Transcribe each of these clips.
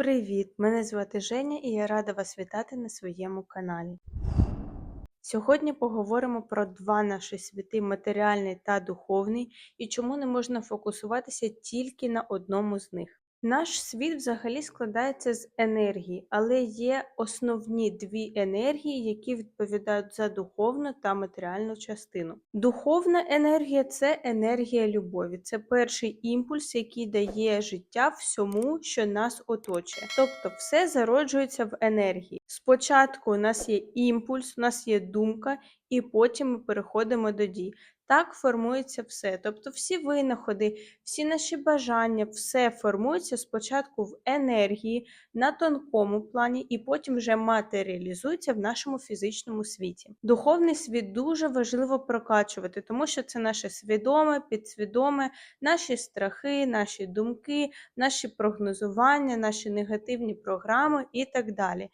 Привіт! Мене звати Женя і я рада вас вітати на своєму каналі. Сьогодні поговоримо про два наші світи матеріальний та духовний, і чому не можна фокусуватися тільки на одному з них. Наш світ взагалі складається з енергії, але є основні дві енергії, які відповідають за духовну та матеріальну частину. Духовна енергія це енергія любові, це перший імпульс, який дає життя всьому, що нас оточує. Тобто, все зароджується в енергії. Спочатку у нас є імпульс, у нас є думка, і потім ми переходимо до дій. Так формується все. Тобто всі винаходи, всі наші бажання, все формується спочатку в енергії на тонкому плані, і потім вже матеріалізується в нашому фізичному світі. Духовний світ дуже важливо прокачувати, тому що це наше свідоме, підсвідоме, наші страхи, наші думки, наші прогнозування, наші негативні програми і так далі.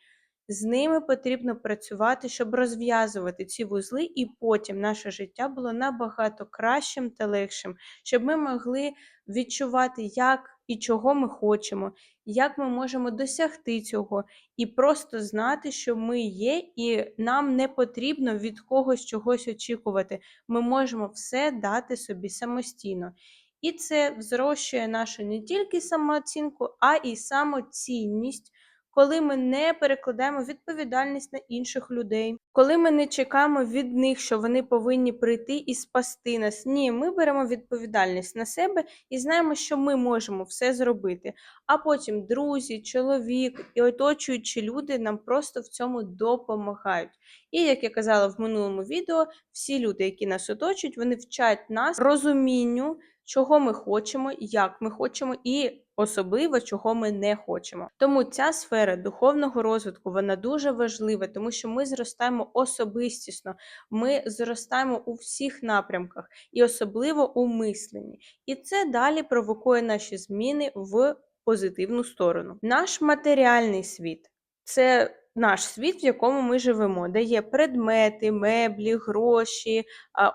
З ними потрібно працювати, щоб розв'язувати ці вузли, і потім наше життя було набагато кращим та легшим, щоб ми могли відчувати, як і чого ми хочемо, як ми можемо досягти цього, і просто знати, що ми є, і нам не потрібно від когось чогось очікувати. Ми можемо все дати собі самостійно. І це зрощує нашу не тільки самооцінку, а і самоцінність коли ми не перекладаємо відповідальність на інших людей, коли ми не чекаємо від них, що вони повинні прийти і спасти нас. Ні, ми беремо відповідальність на себе і знаємо, що ми можемо все зробити. А потім друзі, чоловік і оточуючі люди нам просто в цьому допомагають. І як я казала в минулому відео, всі люди, які нас оточують, вони вчать нас розумінню чого ми хочемо, як ми хочемо, і особливо чого ми не хочемо. Тому ця сфера духовного розвитку вона дуже важлива, тому що ми зростаємо особистісно, ми зростаємо у всіх напрямках, і особливо у мисленні. І це далі провокує наші зміни в позитивну сторону. Наш матеріальний світ це наш світ, в якому ми живемо, де є предмети, меблі, гроші,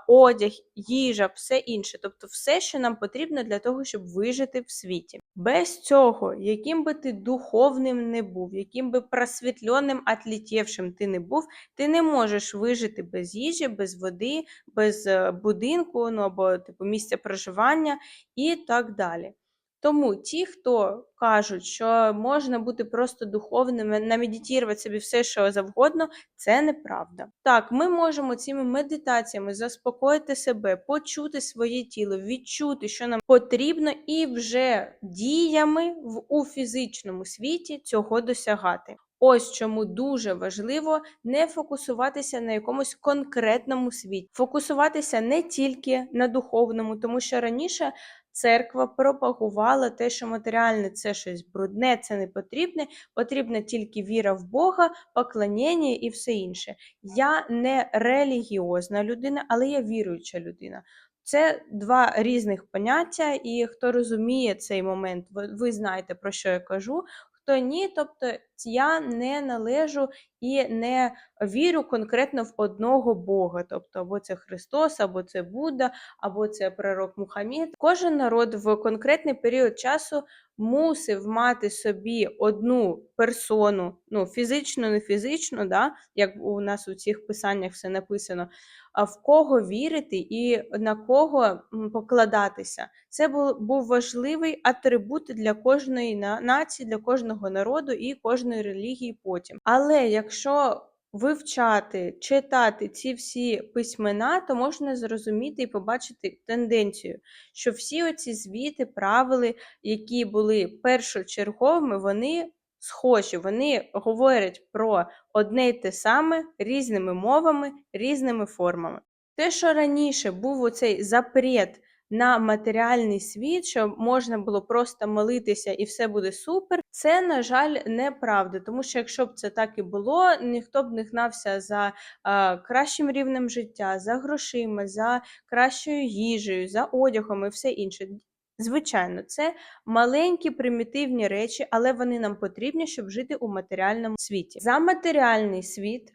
одяг, їжа, все інше. Тобто все, що нам потрібно для того, щоб вижити в світі. Без цього, яким би ти духовним не був, яким би просвітленим, атлітєвшим ти не був, ти не можеш вижити без їжі, без води, без е, будинку, ну або типу місця проживання і так далі. Тому ті, хто кажуть, що можна бути просто духовними, намедитувати собі все, що завгодно, це неправда. Так, ми можемо цими медитаціями заспокоїти себе, почути своє тіло, відчути, що нам потрібно, і вже діями в у фізичному світі цього досягати. Ось чому дуже важливо не фокусуватися на якомусь конкретному світі, фокусуватися не тільки на духовному, тому що раніше Церква пропагувала те, що матеріальне це щось брудне, це не потрібне, потрібна тільки віра в Бога, поклоніння і все інше. Я не релігіозна людина, але я віруюча людина. Це два різних поняття, і хто розуміє цей момент, ви знаєте, про що я кажу. Хто ні, тобто я не належу і не вірю конкретно в одного Бога. Тобто, або це Христос, або це Будда, або це пророк Мухаммед. Кожен народ в конкретний період часу мусив мати собі одну персону, ну фізично, не фізично, да, як у нас у цих писаннях все написано. А в кого вірити і на кого покладатися. Це був важливий атрибут для кожної нації, для кожного народу і кожної релігії потім. Але якщо вивчати, читати ці всі письмена, то можна зрозуміти і побачити тенденцію, що всі оці звіти, правили, які були першочерговими, вони схожі, вони говорять про одне й те саме різними мовами, різними формами. Те, що раніше був оцей запрет на матеріальний світ, що можна було просто молитися і все буде супер. Це, на жаль, неправда. Тому що якщо б це так і було, ніхто б не гнався за а, кращим рівнем життя, за грошима, за кращою їжею, за одягом і все інше. Звичайно, це маленькі примітивні речі, але вони нам потрібні, щоб жити у матеріальному світі. За матеріальний світ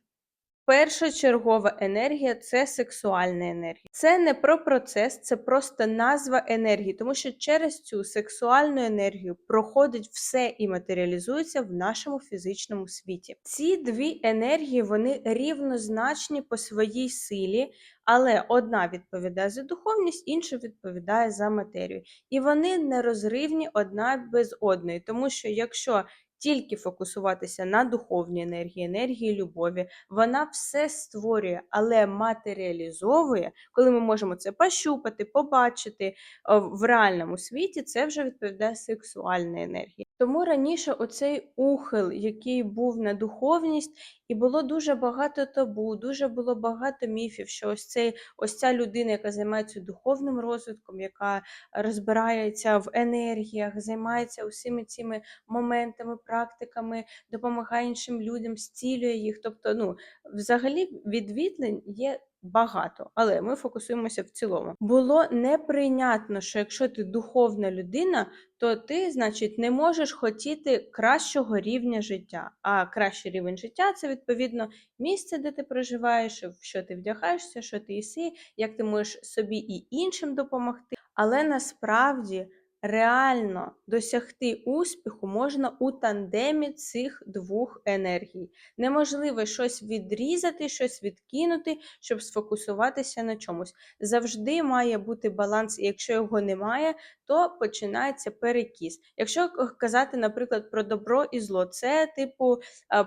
Першочергова енергія це сексуальна енергія. Це не про процес, це просто назва енергії, тому що через цю сексуальну енергію проходить все і матеріалізується в нашому фізичному світі. Ці дві енергії вони рівнозначні по своїй силі, але одна відповідає за духовність, інша відповідає за матерію. І вони нерозривні одна без одної, тому що якщо тільки фокусуватися на духовній енергії, енергії любові, вона все створює, але матеріалізовує, коли ми можемо це пощупати, побачити е, в реальному світі, це вже відповідає сексуальній енергії. Тому раніше оцей ухил, який був на духовність, і було дуже багато табу, дуже було багато міфів, що ось цей ось ця людина, яка займається духовним розвитком, яка розбирається в енергіях, займається усіми цими моментами, практиками, допомагає іншим людям, зцілює їх. Тобто, ну взагалі відвітлень є. Багато, але ми фокусуємося в цілому. Було неприйнятно, що якщо ти духовна людина, то ти, значить, не можеш хотіти кращого рівня життя. А кращий рівень життя це відповідно місце, де ти проживаєш, в що ти вдягаєшся, що ти їси, як ти можеш собі і іншим допомогти. Але насправді реально досягти успіху можна у тандемі цих двох енергій. Неможливо щось відрізати, щось відкинути, щоб сфокусуватися на чомусь. Завжди має бути баланс, і якщо його немає, то починається перекіс. Якщо казати, наприклад, про добро і зло, це типу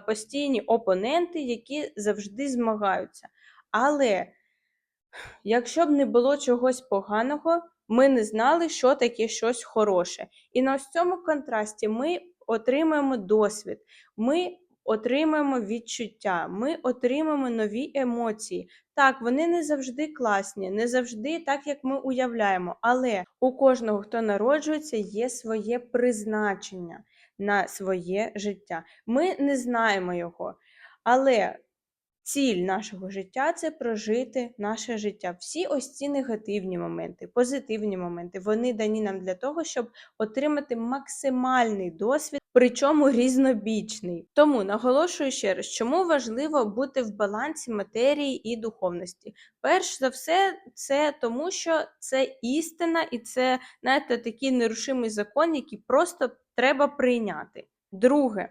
постійні опоненти, які завжди змагаються. Але якщо б не було чогось поганого, ми не знали, що таке щось хороше. І на ось цьому контрасті ми отримаємо досвід, ми отримаємо відчуття, ми отримаємо нові емоції. Так, вони не завжди класні, не завжди так, як ми уявляємо, але у кожного, хто народжується, є своє призначення на своє життя. Ми не знаємо його. Але Ціль нашого життя це прожити наше життя. Всі ось ці негативні моменти, позитивні моменти, вони дані нам для того, щоб отримати максимальний досвід, причому різнобічний. Тому наголошую ще раз, чому важливо бути в балансі матерії і духовності. Перш за все, це тому, що це істина і це знаєте, такий нерушимий закон, який просто треба прийняти. Друге.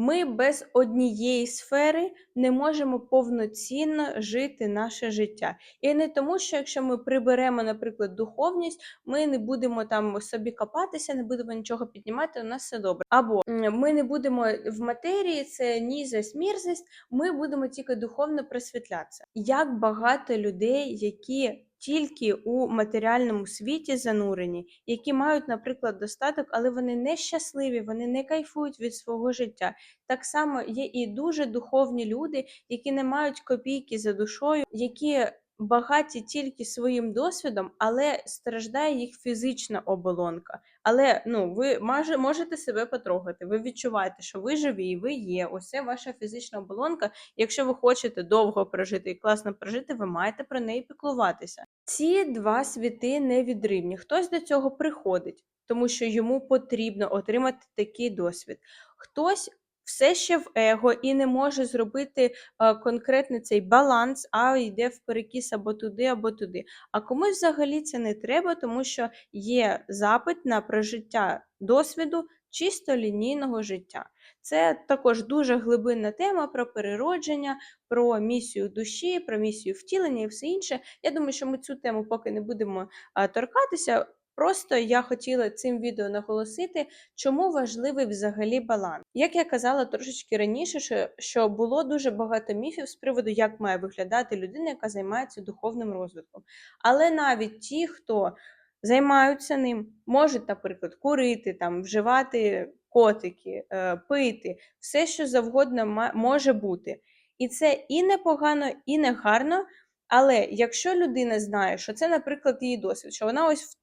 Ми без однієї сфери не можемо повноцінно жити наше життя. І не тому, що якщо ми приберемо, наприклад, духовність, ми не будемо там собі копатися, не будемо нічого піднімати, у нас все добре. Або ми не будемо в матерії, це нізость, мірзость, ми будемо тільки духовно просвітлятися. Як багато людей, які тільки у матеріальному світі занурені, які мають, наприклад, достаток, але вони не щасливі, вони не кайфують від свого життя. Так само є і дуже духовні люди, які не мають копійки за душою, які багаті тільки своїм досвідом, але страждає їх фізична оболонка. Але ну, ви можете себе потрогати, ви відчуваєте, що ви живі, ви є. Це ваша фізична оболонка. Якщо ви хочете довго прожити і класно прожити, ви маєте про неї піклуватися. Ці два світи невідривні. Хтось до цього приходить, тому що йому потрібно отримати такий досвід. Хтось все ще в его і не може зробити а, конкретно цей баланс, а йде в перекіс або туди, або туди. А комусь взагалі це не треба, тому що є запит на прожиття досвіду чисто лінійного життя. Це також дуже глибинна тема про переродження, про місію душі, про місію втілення і все інше. Я думаю, що ми цю тему поки не будемо торкатися. Просто я хотіла цим відео наголосити, чому важливий взагалі баланс. Як я казала трошечки раніше, що, було дуже багато міфів з приводу, як має виглядати людина, яка займається духовним розвитком. Але навіть ті, хто займаються ним, можуть, наприклад, курити, там, вживати котики, е, пити, все, що завгодно може бути. І це і непогано, і не гарно. Але якщо людина знає, що це, наприклад, її досвід, що вона ось в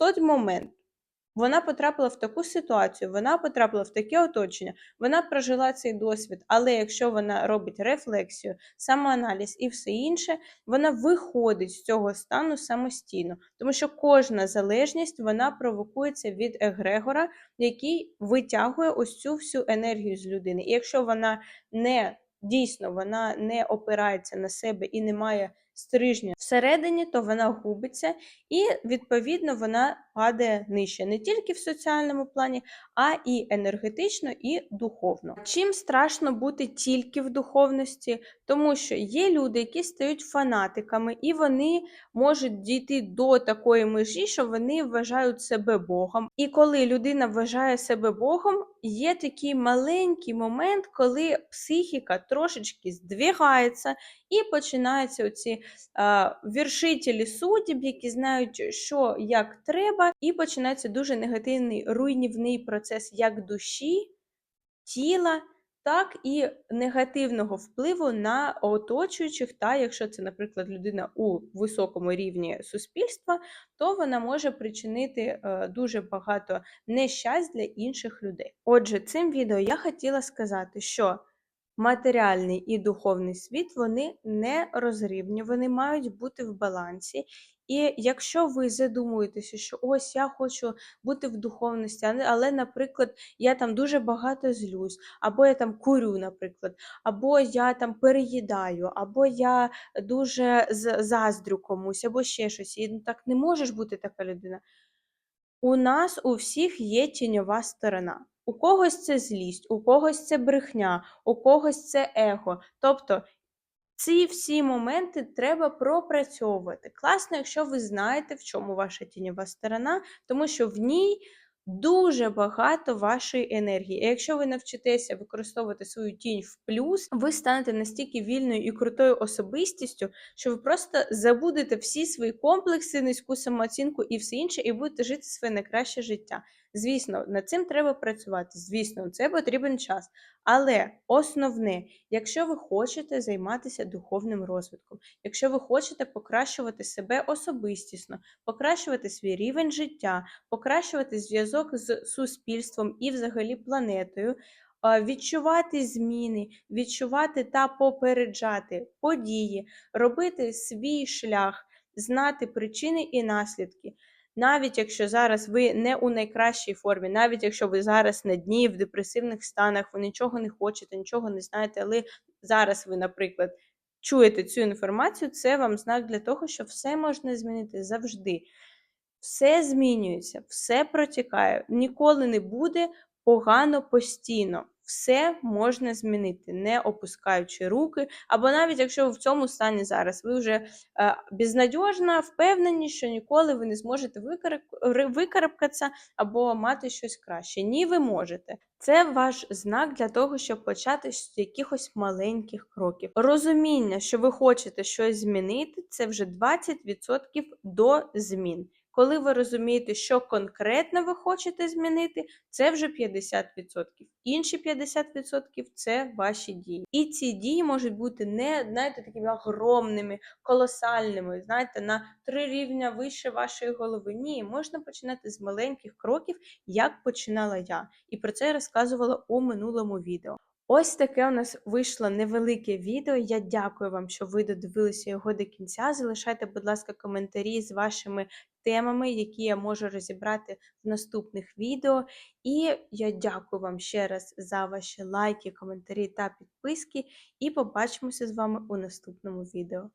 той момент вона потрапила в таку ситуацію, вона потрапила в таке оточення, вона прожила цей досвід, але якщо вона робить рефлексію, самоаналіз і все інше, вона виходить з цього стану самостійно, тому що кожна залежність вона провокується від егрегора, який витягує ось цю всю енергію з людини. І якщо вона не дійсно вона не опирається на себе і не має стрижня всередині, то вона губиться, і відповідно вона падає нижче не тільки в соціальному плані, а і енергетично, і духовно. Чим страшно бути тільки в духовності, тому що є люди, які стають фанатиками, і вони можуть дійти до такої межі, що вони вважають себе Богом. І коли людина вважає себе Богом, є такий маленький момент, коли психіка трошечки здвигається, і починаються оці е, віршителі суддів, які знають, що як треба, і починається дуже негативний руйнівний процес як душі, тіла, так і негативного впливу на оточуючих. Та якщо це, наприклад, людина у високому рівні суспільства, то вона може причинити е, дуже багато нещасть для інших людей. Отже, цим відео я хотіла сказати, що матеріальний і духовний світ вони не розрівні, вони мають бути в балансі. І якщо ви задумуєтеся, що ось я хочу бути в духовності, але- наприклад, я там дуже багато злюсь, або я там курю, наприклад, або я там переїдаю, або я дуже заздрю комусь, або ще щось. І так не можеш бути така людина. У нас у всіх є тіньова сторона. У когось це злість, у когось це брехня, у когось це его. Тобто ці всі моменти треба пропрацьовувати. Класно, якщо ви знаєте, в чому ваша тіньова сторона, тому що в ній дуже багато вашої енергії. І якщо ви навчитеся використовувати свою тінь в плюс, ви станете настільки вільною і крутою особистістю, що ви просто забудете всі свої комплекси, низьку самооцінку і все інше, і будете жити своє найкраще життя. Звісно, над цим треба працювати. Звісно, це потрібен час. Але основне, якщо ви хочете займатися духовним розвитком, якщо ви хочете покращувати себе особистісно, покращувати свій рівень життя, покращувати зв'язок з суспільством і взагалі планетою, відчувати зміни, відчувати та попереджати події, робити свій шлях, знати причини і наслідки. Навіть якщо зараз ви не у найкращій формі, навіть якщо ви зараз на дні в депресивних станах, ви нічого не хочете, нічого не знаєте, але зараз ви, наприклад, чуєте цю інформацію, це вам знак для того, що все можна змінити завжди. Все змінюється, все протікає, ніколи не буде погано постійно. Все можна змінити, не опускаючи руки, або навіть якщо ви в цьому стані зараз, ви вже е, безнадіжна, впевнені, що ніколи ви не зможете викараб- викарабкатися або мати щось краще. Ні, ви можете. Це ваш знак для того, щоб почати з якихось маленьких кроків. Розуміння, що ви хочете щось змінити, це вже 20% до змін. Коли ви розумієте, що конкретно ви хочете змінити, це вже 50%. Інші 50% це ваші дії. І ці дії можуть бути не знаєте, такими огромними, колосальними, знаєте, на три рівня вище вашої голови. Ні, можна починати з маленьких кроків, як починала я. І про це я розказувала у минулому відео. Ось таке у нас вийшло невелике відео. Я дякую вам, що ви додивилися його до кінця. Залишайте, будь ласка, коментарі з вашими темами, які я можу розібрати в наступних відео. І я дякую вам ще раз за ваші лайки, коментарі та підписки. І побачимося з вами у наступному відео.